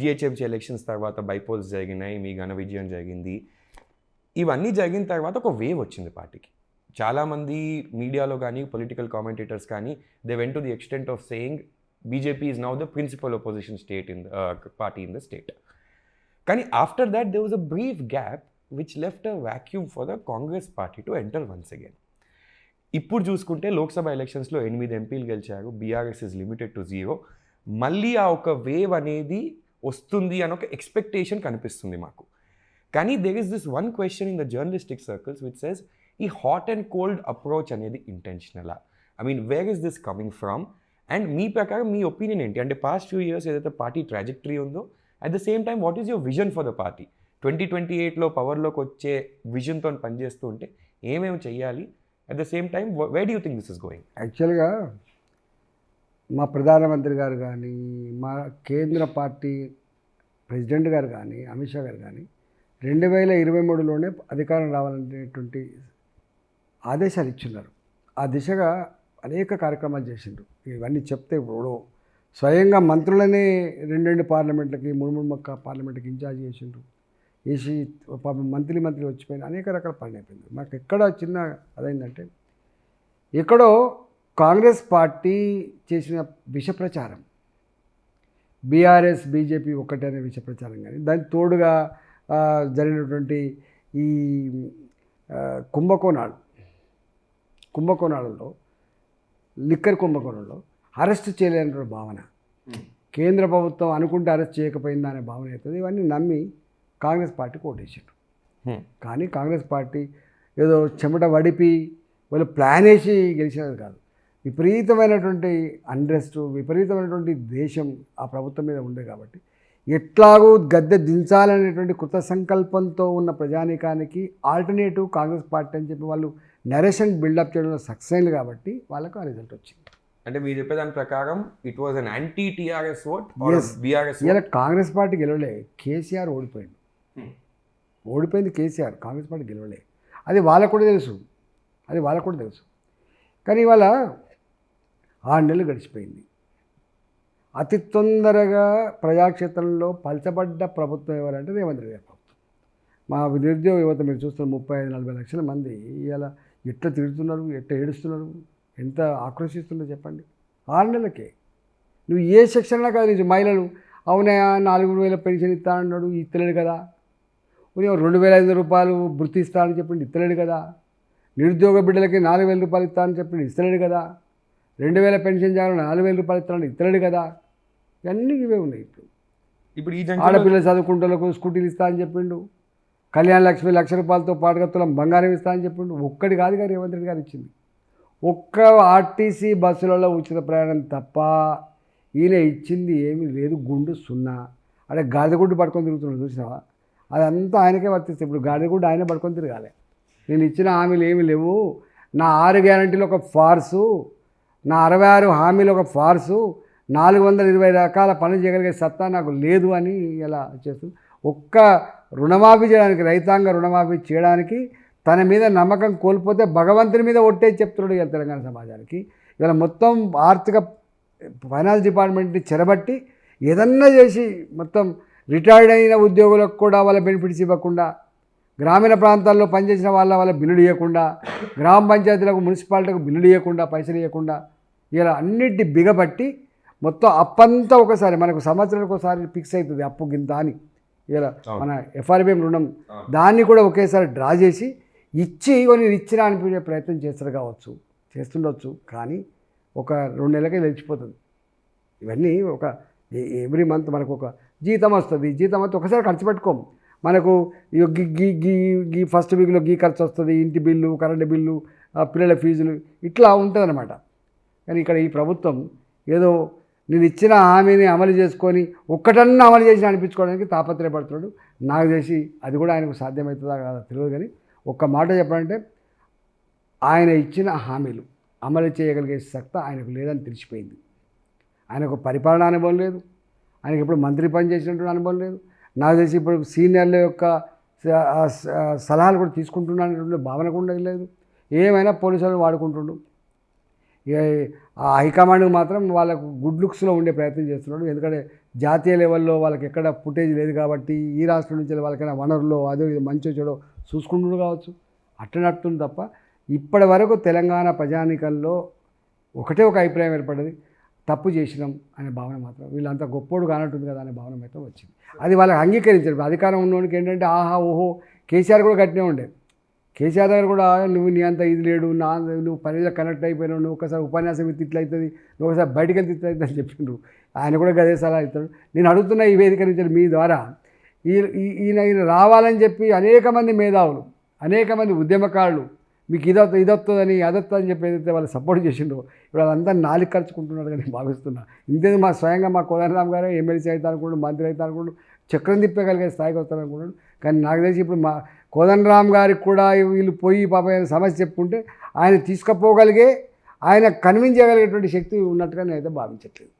GHMC elections తర్వాత bypolls జరిగినాయి మీ ఘన విజయం జరిగింది. ఇవన్నీ జరిగిన తర్వాత ఒక వేవ్ వచ్చింది పార్టీకి. చాలామంది మీడియాలో కానీ పొలిటికల్ కామెంటేటర్స్ కానీ they went to the extent of saying BJP is now the principal opposition state in party in the state కానీ after that they was a brief gap which left a vacuum for the Congress party to enter once again ఇప్పుడు చూసుకుంటే లోక్సభ ఎలక్షన్స్లో ఎనిమిది ఎంపీలు గెలిచారు. BRS is limited to zero మళ్ళీ ఆ ఒక వేవ్ అనేది వస్తుంది అని ఒక ఎక్స్పెక్టేషన్ కనిపిస్తుంది మాకు. కానీ there is this one question in the journalistic circles which says ఈ హాట్ అండ్ కోల్డ్ అప్రోచ్ అనేది ఇంటెన్షనలా I mean where is this coming from and మీ ప్రకారం మీ ఒపీనియన్ ఏంటి? అంటే పాస్ట్ ఫ్యూ ఇయర్స్ ఏదైతే పార్టీ ట్రాజెక్టరీ ఉందో at the same time what is your vision for the party twenty twenty ఎయిట్లో పవర్లోకి వచ్చే విజన్తో పనిచేస్తూ ఉంటే ఏమేమి చెయ్యాలి? At the same time we do think this is going యాక్చువల్గా మా ప్రధానమంత్రి గారు కానీ మా కేంద్ర పార్టీ ప్రెసిడెంట్ గారు కానీ అమిత్ షా గారు కానీ రెండు వేల ఇరవై మూడులోనే అధికారం రావాలనేటువంటి ఆదేశాలు ఇచ్చున్నారు. ఆ దిశగా అనేక కార్యక్రమాలు చేసిండ్రు. ఇవన్నీ చెప్తే ఇప్పుడు స్వయంగా మంత్రులనే రెండు రెండు పార్లమెంట్లకి మూడు మూడు మొక్క పార్లమెంట్కి ఇన్ఛార్జ్ చేసిండ్రు. వేసి మంత్రి మంత్రి వచ్చిపోయిన అనేక రకాల పని అయిపోయింది మాకు ఎక్కడ చిన్న అదైందంటే ఎక్కడో కాంగ్రెస్ పార్టీ చేసిన విష ప్రచారం బీఆర్ఎస్ బీజేపీ ఒక్కటే అనే విష ప్రచారం కానీ దానికి తోడుగా జరిగినటువంటి ఈ కుంభకోణాలు కుంభకోణాలలో లిక్కర్ కుంభకోణంలో అరెస్ట్ చేయలేనటువంటి భావన కేంద్ర ప్రభుత్వం అనుకుంటే అరెస్ట్ చేయకపోయిందా అనే భావన అవుతుంది ఇవన్నీ నమ్మి కాంగ్రెస్ పార్టీ ఓటేసారు కానీ కాంగ్రెస్ పార్టీ ఏదో చెమట వడిపి వాళ్ళు ప్లాన్ వేసి గెలిచినది కాదు. విపరీతమైనటువంటి అండ్రెస్ట్ విపరీతమైనటువంటి దేశం ఆ ప్రభుత్వం మీద ఉండే కాబట్టి ఎట్లాగూ గద్దె దించాలనేటువంటి కృత సంకల్పంతో ఉన్న ప్రజానీకానికి ఆల్టర్నేటివ్ కాంగ్రెస్ పార్టీ అని చెప్పి వాళ్ళు నరేషన్ బిల్డప్ చేయడంలో సక్సెస్ అయింది కాబట్టి వాళ్ళకు ఆ రిజల్ట్ వచ్చింది. అంటే మీరు చెప్పే దాని ప్రకారం it was an anti TRS vote. BRS ఇలా కాంగ్రెస్ పార్టీ గెలవలే కేసీఆర్ ఓడిపోయింది ఓడిపోయింది కేసీఆర్ కాంగ్రెస్ పార్టీ గెలవలే. అది వాళ్ళకు కూడా తెలుసు. అది వాళ్ళకు కూడా తెలుసు. కానీ ఇవాళ ఆరు నెలలు గడిచిపోయింది. అతి తొందరగా ప్రజాక్షేత్రంలో పలచబడ్డ ప్రభుత్వం ఎవరంటే రేవంత్ రెడ్డి ప్రభుత్వం మా నిరుద్యోగ యువత మీరు చూస్తున్న ముప్పై ఐదు నలభై లక్షల మంది ఇలా ఎట్లా తిడుతున్నారు ఎట్లా ఏడుస్తున్నారు ఎంత ఆక్రోశిస్తున్నారో చెప్పండి? ఆరు నెలలకే. నువ్వు ఏ సెక్షన్లో కాదు నుంచి మహిళలు. అవునా నాలుగు వేల పెన్షన్ ఇస్తా అన్నాడు ఇస్తలేడు కదా. రెండు వేల ఐదు రూపాయలు వృత్తి ఇస్తానని చెప్పింది ఇస్తలేడు కదా. నిరుద్యోగ బిడ్డలకి నాలుగు వేల రూపాయలు ఇస్తానని చెప్పండి ఇస్తలేడు కదా. రెండు వేల పెన్షన్ చేయాలని నాలుగు వేల రూపాయలు ఇస్తానని ఇస్తలేడు కదా. ఇవన్నీ ఇవే ఉన్నాయి ఇప్పుడు. ఇప్పుడు ఈ ఆడపిల్లలు చదువుకుంటలకు స్కూటీలు ఇస్తా అని చెప్పిండు. కళ్యాణ లక్ష్మి లక్ష రూపాయలతో పాటుగా తులం బంగారం ఇస్తా అని చెప్పిండు. ఒక్కటి కాదు గారు రేవంత్ రెడ్డి గారు ఇచ్చింది. ఒక్క ఆర్టీసీ బస్సులలో ఉచిత ప్రయాణం తప్ప ఈయన ఇచ్చింది ఏమీ లేదు. గుండు సున్నా. అంటే గాడిదగుడ్డు పట్టుకొని తిరుగుతున్నాడు చూసినావా? అదంతా ఆయనకే వర్తిస్తుంది. ఇప్పుడు గాడిదగుడ్డు ఆయనే పట్టుకొని తిరగాలి. నేను ఇచ్చిన హామీలు ఏమీ లేవు. నా ఆరు గ్యారంటీలు ఒక ఫార్సు నా అరవై ఆరు హామీలు ఒక ఫార్సు నాలుగు వందల ఇరవై రకాల పనులు చేయగలిగే సత్తా నాకు లేదు అని ఇలా చేస్తూ ఒక్క రుణమాఫీ చేయడానికి రైతాంగ రుణమాఫీ చేయడానికి తన మీద నమ్మకం కోల్పోతే భగవంతుని మీద ఒట్టే చెప్తున్నాడు ఇవాళ తెలంగాణ సమాజానికి. ఇవాళ మొత్తం ఆర్థిక ఫైనాన్స్ డిపార్ట్మెంట్ని చెరబట్టి ఏదన్నా చేసి మొత్తం రిటైర్డ్ అయిన ఉద్యోగులకు కూడా వాళ్ళ బెనిఫిట్స్ ఇవ్వకుండా గ్రామీణ ప్రాంతాల్లో పనిచేసిన వాళ్ళ వాళ్ళ బిల్లులు ఇవ్వకుండా గ్రామ పంచాయతీలకు మున్సిపాలిటీలకు బిల్లులు ఇవ్వకుండా పైసలు ఇవ్వకుండా ఇలా అన్నిటి బిగబట్టి మొత్తం అప్పంతా ఒకసారి మనకు సంవత్సరానికి ఒకసారి ఫిక్స్ అవుతుంది అప్పు గింత అని. ఇలా మన ఎఫ్ఆర్బిఎం రుణం దాన్ని కూడా ఒకేసారి డ్రా చేసి ఇచ్చి కొన్ని ఇచ్చినా అనిపించే ప్రయత్నం చేస్తారు కావచ్చు చేస్తుండొచ్చు. కానీ ఒక రెండు నెలలకే తెలిసిపోతుంది ఇవన్నీ ఒక ఎవ్రీ మంత్ మనకు ఒక జీతం వస్తుంది. జీతం అంతా ఒకసారి ఖర్చు పెట్టుకోము మనకు గీ గీ గీ గీ ఫస్ట్ వీక్లో గీ ఖర్చు వస్తుంది ఇంటి బిల్లు కరెంటు బిల్లు పిల్లల ఫీజులు ఇట్లా ఉంటుందన్నమాట. కానీ ఇక్కడ ఈ ప్రభుత్వం ఏదో నేను ఇచ్చిన హామీని అమలు చేసుకొని ఒక్కటన్నా అమలు చేసి అనిపించుకోవడానికి తాపత్రయపడుతున్నాడు. నాకు తెలిసి అది కూడా ఆయనకు సాధ్యమవుతుందా కాదా తెలియదు కానీ ఒక్క మాట చెప్పాలంటే ఆయన ఇచ్చిన హామీలు అమలు చేయగలిగే సత్తా ఆయనకు లేదని తెలిసిపోయింది. ఆయనకు పరిపాలన అనుభవం లేదు. ఆయనకి ఇప్పుడు మంత్రి పని చేసినటువంటి అనుభవం లేదు. నాకు తెలిసి ఇప్పుడు సీనియర్ల యొక్క సలహాలు కూడా తీసుకుంటున్నానటువంటి భావన కూడా లేదు. ఏమైనా పోలీసులు వాడుకుంటుండు. ఆ హైకమాండ్కి మాత్రం వాళ్ళకు గుడ్ లుక్స్లో ఉండే ప్రయత్నం చేస్తున్నాడు. ఎందుకంటే జాతీయ లెవెల్లో వాళ్ళకి ఎక్కడ ఫుటేజ్ లేదు కాబట్టి ఈ రాష్ట్రం నుంచి వాళ్ళకైనా వనరులో అదో ఇది మంచి చెడో చూసుకుంటుండు కావచ్చు. అట్ట తప్ప ఇప్పటి వరకు తెలంగాణ ప్రజానికల్లో ఒకటే ఒక అభిప్రాయం ఏర్పడ్డది. తప్పు చేసినాం అనే భావన మాత్రం. వీళ్ళంతా గొప్పోడు కానట్టుంది కదా అనే భావన మాత్రం వచ్చింది. అది వాళ్ళకి అంగీకరించారు. అధికారం ఉన్నోనికి ఏంటంటే ఆహా ఓహో కేసీఆర్ కూడా గట్టినే ఉండే కేసీఆర్ దగ్గర కూడా నువ్వు నీ అంత ఇది లేడు నా నువ్వు పనిలో కనెక్ట్ అయిపోయినావు నువ్వు ఒకసారి ఉపన్యాసం ఇస్తే ఇట్లా అవుతుంది నువ్వు ఒకసారి బయటకు వెళ్తే ఇట్లా అవుతుంది అని చెప్పిండ్రు ఆయన కూడా గదే సలహా ఇస్తాడు. నేను అడుగుతున్న ఈ వేదిక నుంచి మీ ద్వారా ఈ ఈయన ఈయన రావాలని చెప్పి అనేక మంది మేధావులు అనేక మంది ఉద్యమకారులు మీకు ఇదొత్త ఇదొస్తుందని అదొస్తుంది అని చెప్పి ఏదైతే వాళ్ళు సపోర్ట్ చేసిండో ఇప్పుడు వాళ్ళంతా నాలుగు ఖర్చుకుంటున్నారు కానీ భావిస్తున్నా. ఇంతేది మా స్వయంగా మా కోదండరామ్ గారు ఎమ్మెల్సీ అవుతారు అనుకుంటూ మంత్రి అవుతారు అనుకుంటూ చక్రం తిప్పగలిగే స్థాయికి వస్తారు అనుకుంటాడు కానీ నాకు తెలిసి ఇప్పుడు మా కోదండరామ్ గారికి కూడా వీళ్ళు పోయి పాప సమస్య చెప్పుకుంటే ఆయన తీసుకుపోగలిగే ఆయన కన్విన్స్ చేయగలిగేటువంటి శక్తి ఉన్నట్టుగా నేనైతే భావించట్లేదు.